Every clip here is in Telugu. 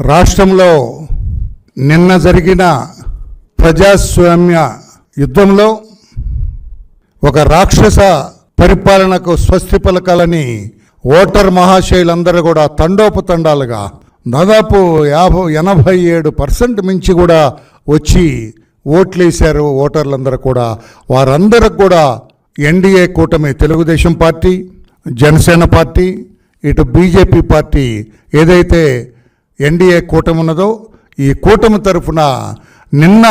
రాష్ట్రంలో నిన్న జరిగిన ప్రజాస్వామ్య యుద్ధంలో ఒక రాక్షస పరిపాలనకు స్వస్తి పలకాలని ఓటర్ మహాశయులందరూ కూడా తండోపతండాలుగా దాదాపు యాభై ఎనభై ఏడు పర్సెంట్ మించి కూడా వచ్చి ఓట్లేశారు ఓటర్లందరూ కూడా. వారందరికి కూడా ఎన్డీఏ కూటమి తెలుగుదేశం పార్టీ జనసేన పార్టీ ఇటు బీజేపీ పార్టీ ఏదైతే ఎన్డీఏ కూటమి ఉన్నదో ఈ కూటమి తరఫున నిన్న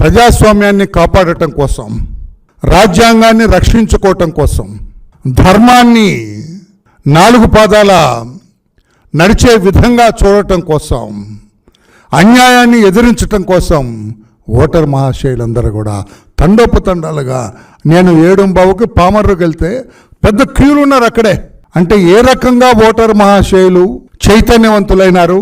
ప్రజాస్వామ్యాన్ని కాపాడటం కోసం రాజ్యాంగాన్ని రక్షించుకోవటం కోసం ధర్మాన్ని నాలుగు పాదాల నడిచే విధంగా చూడటం కోసం అన్యాయాన్ని ఎదిరించటం కోసం ఓటర్ మహాశయులందరూ కూడా తండోపతండాలుగా నేను ఏడుంబావుకి పామర్రుకి వెళ్తే పెద్ద క్యూలు ఉన్నారు అక్కడే. అంటే ఏ రకంగా ఓటర్ మహాశయులు చైతన్యవంతులైనారు?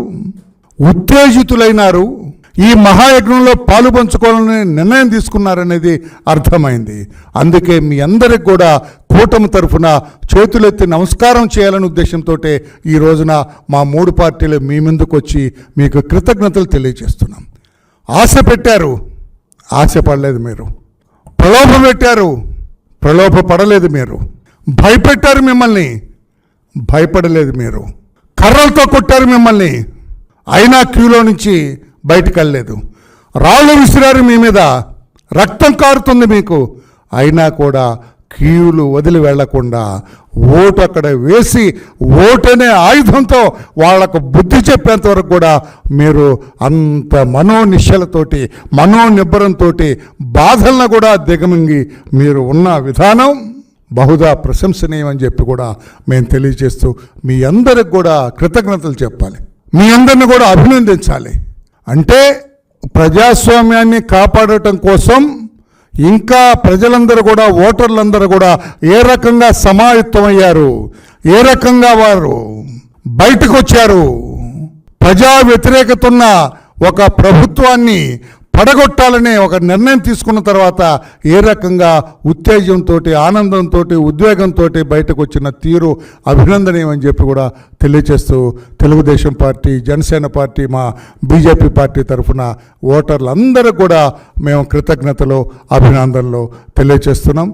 ఉత్తేజితులైనారు. ఈ మహాయజ్ఞంలో పాలు పంచుకోవాలని నిర్ణయం తీసుకున్నారనేది అర్థమైంది. అందుకే మీ అందరికి కూడా కూటమి తరఫున చేతులెత్తి నమస్కారం చేయాలనే ఉద్దేశంతో ఈ రోజున మా మూడు పార్టీలు మీ ముందుకు వచ్చి మీకు కృతజ్ఞతలు తెలియజేస్తున్నాం. ఆశ పెట్టారు. ఆశ పడలేదు మీరు. ప్రలోభ పెట్టారు. ప్రలోభ పడలేదు మీరు. భయపెట్టారు మిమ్మల్ని. భయపడలేదు మీరు. కర్రలతో కొట్టారు మిమ్మల్ని. అయినా క్యూలో నుంచి బయటకు వెళ్ళలేదు. రాళ్ళు విసిరారు మీ మీద రక్తం కారుతుంది మీకు. అయినా కూడా క్యూలు వదిలి వెళ్ళకుండా ఓటు అక్కడ వేసి ఓటనే ఆయుధంతో వాళ్ళకు బుద్ధి చెప్పేంత వరకు కూడా మీరు అంత మనోనిశ్చలతోటి మనోనిబ్బరంతో బాధలను కూడా దిగమింగి మీరు ఉన్న విధానం బహుదా ప్రశంసనీయమని చెప్పి కూడా మేము తెలియజేస్తూ మీ అందరికి కూడా కృతజ్ఞతలు చెప్పాలి. మీ అందరిని కూడా అభినందించాలి. అంటే ప్రజాస్వామ్యాన్ని కాపాడటం కోసం ఇంకా ప్రజలందరూ కూడా ఓటర్లందరూ కూడా ఏ రకంగా సమాయత్తమయ్యారు ఏ రకంగా వారు బయటకు వచ్చారు ప్రజా వ్యతిరేకత ఉన్న ఒక ప్రభుత్వాన్ని పడగొట్టాలనే ఒక నిర్ణయం తీసుకున్న తర్వాత ఏ రకంగా ఉత్తేజంతో ఆనందంతో ఉద్వేగంతో బయటకు వచ్చిన తీరు అభినందనీయమని చెప్పి కూడా తెలియజేస్తూ తెలుగుదేశం పార్టీ జనసేన పార్టీ మా బీజేపీ పార్టీ తరఫున ఓటర్లందరూ కూడా మేము కృతజ్ఞతలు అభినందనలు తెలియజేస్తున్నాం